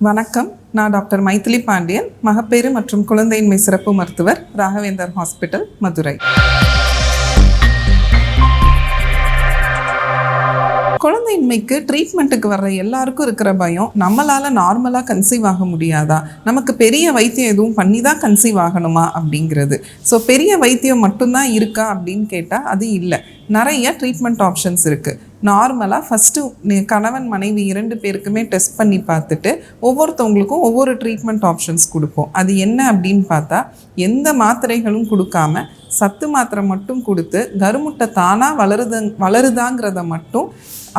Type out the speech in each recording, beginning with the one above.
வணக்கம். நான் டாக்டர் மைத்திலி பாண்டியன் மகப்பேறு மற்றும் குழந்தையின்மை சிறப்பு மருத்துவர் ராகவேந்தர் ஹாஸ்பிட்டல் மதுரை. குழந்தையின்மைக்கு ட்ரீட்மெண்ட்டுக்கு வர்ற எல்லாருக்கும் இருக்கிற பயம் நம்மளால் நார்மலாக கன்சீவ் ஆக முடியாதா? நமக்கு பெரிய வைத்தியம் எதுவும் பண்ணி தான் கன்சீவ் ஆகணுமா? அப்படிங்கிறது. ஸோ பெரிய வைத்தியம் மட்டும்தான் இருக்கா? அப்படின்னு கேட்டால் அது இல்லை. நிறைய ட்ரீட்மெண்ட் ஆப்ஷன்ஸ் இருக்குது நார்மலாக ஃபஸ்ட்டு கணவன் மனைவி இரண்டு பேருக்குமே டெஸ்ட் பண்ணி பார்த்துட்டு ஒவ்வொருத்தவங்களுக்கும் ஒவ்வொரு ட்ரீட்மெண்ட் ஆப்ஷன்ஸ் கொடுப்போம். அது என்ன அப்படின்னு பார்த்தா எந்த மாத்திரைகளும் கொடுக்காம சத்து மாத்திரை மட்டும் கொடுத்து கருமுட்டை தானாக வளருது வளருதாங்கிறத மட்டும்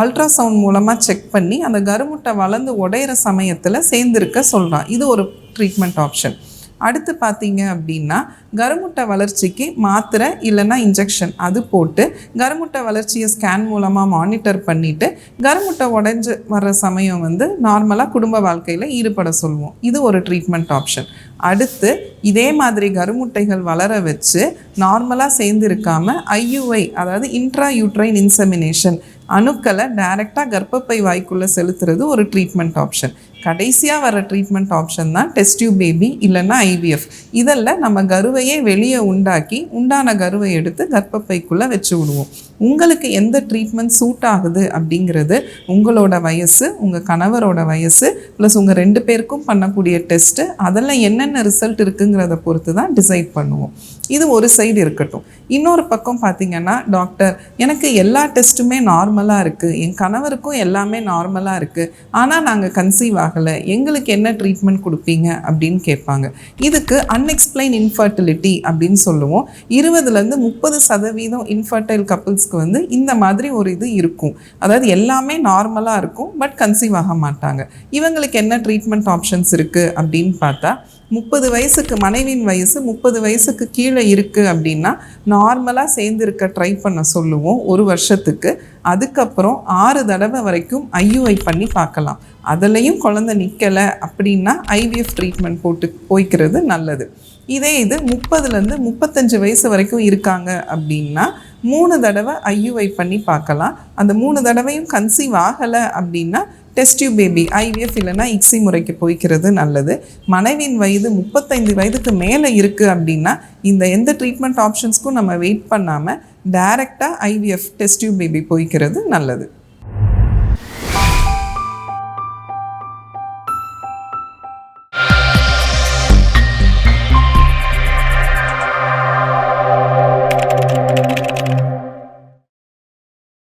அல்ட்ராசவுண்ட் மூலமாக செக் பண்ணி அந்த கருமுட்டை வளர்ந்து உடையிற சமயத்தில் சேர்ந்துருக்க சொல்கிறான் இது ஒரு ட்ரீட்மெண்ட் ஆப்ஷன் அடுத்து பார்த்தீங்க அப்படின்னா கருமுட்டை வளர்ச்சிக்கு மாத்திரை இல்லைன்னா இன்ஜெக்ஷன் அது போட்டு கருமுட்டை வளர்ச்சியை ஸ்கேன் மூலமாக மானிட்டர் பண்ணிவிட்டு கருமுட்டை உடஞ்சி வர்ற சமயம் வந்து நார்மலாக குடும்ப வாழ்க்கையில் ஈடுபட சொல்லுவோம். இது ஒரு ட்ரீட்மெண்ட் ஆப்ஷன் அடுத்து இதே மாதிரி கருமுட்டைகள் வளர வச்சு நார்மலாக சேர்ந்து இருக்காமல் ஐயுஐ அதாவது இன்ட்ரா யூட்ரைன் இன்செமினேஷன் அணுக்களை டைரெக்டாக கர்ப்பப்பை வாய்க்குள்ளே செலுத்துறது ஒரு ட்ரீட்மெண்ட் ஆப்ஷன் கடைசியாக வர ட்ரீட்மெண்ட் ஆப்ஷன் தான் டெஸ்டியூ பேபி இல்லைன்னா ஐவிஎஃப் இதெல்லாம் நம்ம கருவையே வெளியே உண்டாக்கி உண்டான கருவை எடுத்து கர்ப்பப்பைக்குள்ளே வச்சு விடுவோம். உங்களுக்கு எந்த ட்ரீட்மெண்ட் சூட் ஆகுது அப்படிங்கிறது உங்களோட வயசு உங்கள் கணவரோட வயசு ப்ளஸ் உங்கள் ரெண்டு பேருக்கும் பண்ணக்கூடிய டெஸ்ட்டு அதில் என்னென்ன ரிசல்ட் இருக்குங்கிறத பொறுத்து தான் டிசைட் பண்ணுவோம். இது ஒரு சைடு இருக்கட்டும். இன்னொரு பக்கம் பார்த்தீங்கன்னா டாக்டர் எனக்கு எல்லா டெஸ்ட்டுமே நார்மல் நார்மலாக இருக்குது என் கணவருக்கும் எல்லாமே நார்மலாக இருக்குது ஆனால் நாங்கள் கன்சீவ் ஆகலை. எங்களுக்கு என்ன ட்ரீட்மெண்ட் கொடுப்பீங்க அப்படின்னு கேட்பாங்க. இதுக்கு அன்எக்ஸ்பிளைன் இன்ஃபர்டிலிட்டி அப்படின்னு சொல்லுவோம். இருபதுலேருந்து முப்பது சதவீதம் இன்ஃபர்டைல் கப்புள்ஸ்க்கு வந்து இந்த மாதிரி ஒரு இது இருக்கும். அதாவது எல்லாமே நார்மலாக இருக்கும் பட் கன்சீவ் ஆக மாட்டாங்க. இவங்களுக்கு என்ன ட்ரீட்மெண்ட் ஆப்ஷன்ஸ் இருக்குது அப்படின்னு பார்த்தா முப்பது வயசுக்கு மனைவியின் வயசு முப்பது வயசுக்கு கீழே இருக்குது அப்படின்னா நார்மலாக சேர்ந்துருக்க ட்ரை பண்ண சொல்லுவோம் ஒரு வருஷத்துக்கு. அதுக்கப்புறம் ஆறு தடவை வரைக்கும் ஐயுஐ பண்ணி பார்க்கலாம். அதுலேயும் குழந்தை நிற்கலை அப்படின்னா ஐவிஎஃப் ட்ரீட்மெண்ட் போட்டு போய்க்கிறது நல்லது. இதே இது முப்பதுலேருந்து முப்பத்தஞ்சு வயசு வரைக்கும் இருக்காங்க அப்படின்னா மூணு தடவை ஐயுஐ பண்ணி பார்க்கலாம். அந்த மூணு தடவையும் கன்சீவ் ஆகலை அப்படின்னா டெஸ்டியூ பேபி ஐவிஎஃப் இல்லைன்னா இக்ஸி முறைக்கு போய்க்கிறது நல்லது. மனைவியின் வயது முப்பத்தைந்து வயதுக்கு மேலே இருக்குது அப்படின்னா இந்த எந்த ட்ரீட்மெண்ட் ஆப்ஷன்ஸ்க்கும் நம்ம வெயிட் பண்ணாமல் டைரெக்டாக ஐவிஎஃப் டெஸ்டியூ பேபி போய்க்கிறது நல்லது.